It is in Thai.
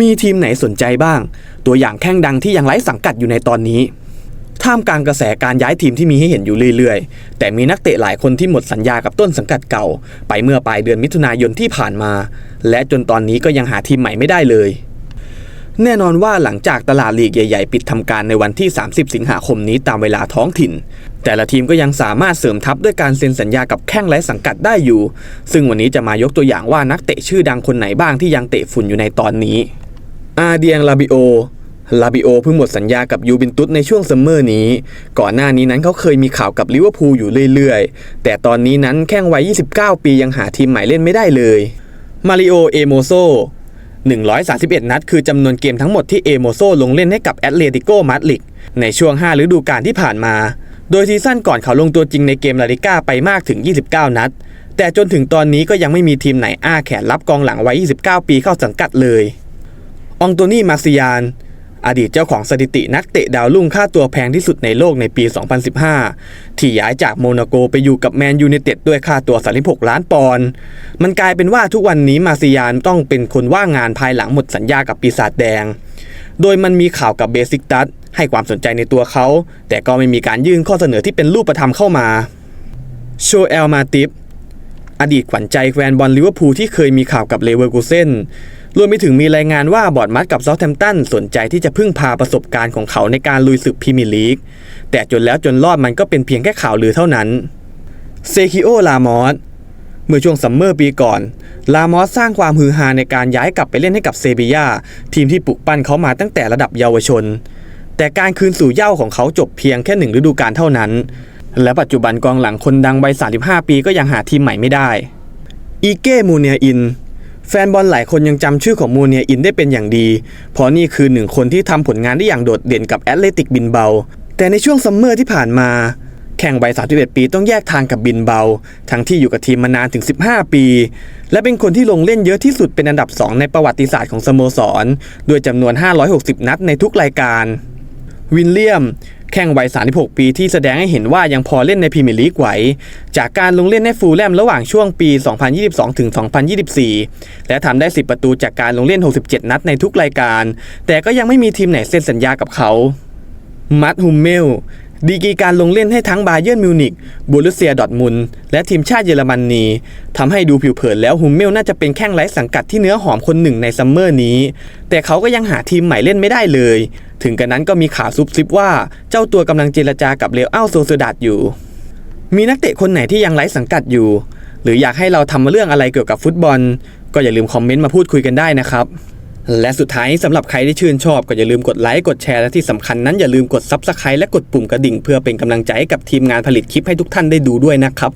มีทีมไหนสนใจบ้าง ตัวอย่างแข้งดังที่ยังไร้สังกัดอยู่ในตอนนี้ ท่ามกลางกระแสการย้ายทีมที่มีให้เห็นอยู่เรื่อยๆ แต่มีนักเตะหลายคนที่หมดสัญญากับต้นสังกัดเก่า ไปเมื่อปลายเดือนมิถุนายนที่ผ่านมา และจนตอนนี้ก็ยังหาทีมใหม่ไม่ได้เลย แน่นอนว่าหลังจากตลาดลีกใหญ่ๆ ปิดทำการในวันที่ 30 สิงหาคมนี้ตามเวลาท้องถิ่น แต่ละทีมก็ยังสามารถเสริมทัพด้วยการเซ็นสัญญากับแข้งไร้สังกัดได้อยู่ ซึ่งวันนี้จะมายกตัวอย่างว่านักเตะชื่อดังคนไหนบ้างที่ยังเตะฝุ่นอยู่ในตอนนี้ อาเดียงลาบิโอลาบิโอเพิ่งหมดสัญญากับยูเวนตุสในช่วงซัมเมอร์นี้ ก่อนหน้านี้นั้นเขาเคยมีข่าวกับลิเวอร์พูลอยู่เรื่อยๆ แต่ตอนนี้นั้นแข้งวัย 29 ปียังหาทีมใหม่เล่นไม่ได้เลย มาริโอ เอโมโซ 131 นัด คือจำนวนเกมทั้งหมดที่เอโมโซลงเล่นให้กับแอตเลติโกมาดริดในช่วง 5 ฤดูกาลที่ผ่านมา โดยซีซั่นก่อนเขาลงตัวจริงในเกมลาลิก้าไปมากถึง 29 นัด แต่จนถึงตอนนี้ก็ยังไม่มีทีมไหนอ้าแขนรับกองหลังวัย 29 ปีเข้าสังกัดเลยอองโตนี่มาซิยาน อดีตเจ้าของสถิตินักเตะดาวรุ่งค่าตัวแพงที่สุดในโลกในปี 2015 ที่ย้ายจากโมนาโกไปอยู่กับแมนยูไนเต็ดด้วยค่าตัว 36 ล้านปอนด์ มันกลายเป็นว่าทุกวันนี้มาซิยานต้องเป็นคนว่างงานภายหลังหมดสัญญากับปีศาจแดง โดยมันมีข่าวกับเบสิกตัสให้ความสนใจในตัวเขา แต่ก็ไม่มีการยื่นข้อเสนอที่เป็นรูปธรรมเข้ามา โชเอลมาติฟอดีตขวัญใจแฟนบอลลิเวอร์พูลที่เคยมีข่าวกับเลเวอร์กูเซน รวมไปถึงมีรายงานว่าบอร์ดมัดกับเซาท์แฮมป์ตันสนใจที่จะพึ่งพาประสบการณ์ของเขาในการลุยศึกพรีเมียร์ลีก แต่จนแล้วจนรอดมันก็เป็นเพียงแค่ข่าวลือเท่านั้นเซคิโอลามอสเมื่อช่วงซัมเมอร์ปีก่อน ลามอสสร้างความฮือฮาในการย้ายกลับไปเล่นให้กับเซบียาทีมที่ปลุกปั้นเขามาตั้งแต่ระดับเยาวชน แต่การคืนสู่เย้าของเขาจบเพียงแค่หนึ่งฤดูกาลเท่านั้น และปัจจุบันกองหลังคนดังวัย35 ปีก็ยังหาทีมใหม่ไม่ได้ อีเก้มูเนียอิน แฟนบอลหลายคนยังจำชื่อของมูเนียอินได้เป็นอย่างดี เพราะนี่คือหนึ่งคนที่ทำผลงานได้อย่างโดดเด่นกับแอตเลติกบินเบา แต่ในช่วงซัมเมอร์ที่ผ่านมา แข่งวัย31 ปีต้องแยกทางกับบินเบา ทั้งที่อยู่กับทีมมานานถึง 15 ปี และเป็นคนที่ลงเล่นเยอะที่สุดเป็นอันดับ 2 ในประวัติศาสตร์ของสโมสร ด้วยจำนวน 560 นัดในทุกรายการ วินเลียม แข่งวัย 36 ปีที่แสดงให้เห็นว่ายังพอเล่นในพรีเมียร์ลีกไหว จากการลงเล่นในฟูลแลมระหว่างช่วงปี 2022 ถึง 2024 และทำได้ 10 ประตูจากการลงเล่น 67 นัดในทุกรายการ แต่ก็ยังไม่มีทีมไหนเซ็นสัญญากับเขา มัตต์ฮุมเมลดีกีการลงเล่นให้ทั้งบาเยิร์นมิวนิกบูรุเซียดอทมุนและทีมชาติเยอรมนนีทำให้ดูผิวเผินแล้วฮุมเมลน่าจะเป็นแข้งไร้สังกัดที่เนื้อหอมคนหนึ่งในซัมเมอร์นี้ แต่เขาก็ยังหาทีมใหม่เล่นไม่ได้เลย ถึงกระนั้นก็มีข่าวซุบซิบว่าเจ้าตัวกำลังเจรจากับเรอัลอัลโซเซดาดอยู่ มีนักเตะคนไหนที่ยังไร้สังกัดอยู่ หรืออยากให้เราทำเรื่องอะไรเกี่ยวกับฟุตบอล ก็อย่าลืมคอมเมนต์มาพูดคุยกันได้นะครับและสุดท้ายสำหรับใครที่ชื่นชอบก็อย่าลืมกดไลค์กดแชร์และที่สำคัญนั้นอย่าลืมกด Subscribe และกดปุ่มกระดิ่งเพื่อเป็นกำลังใจให้กับทีมงานผลิตคลิปให้ทุกท่านได้ดูด้วยนะครับ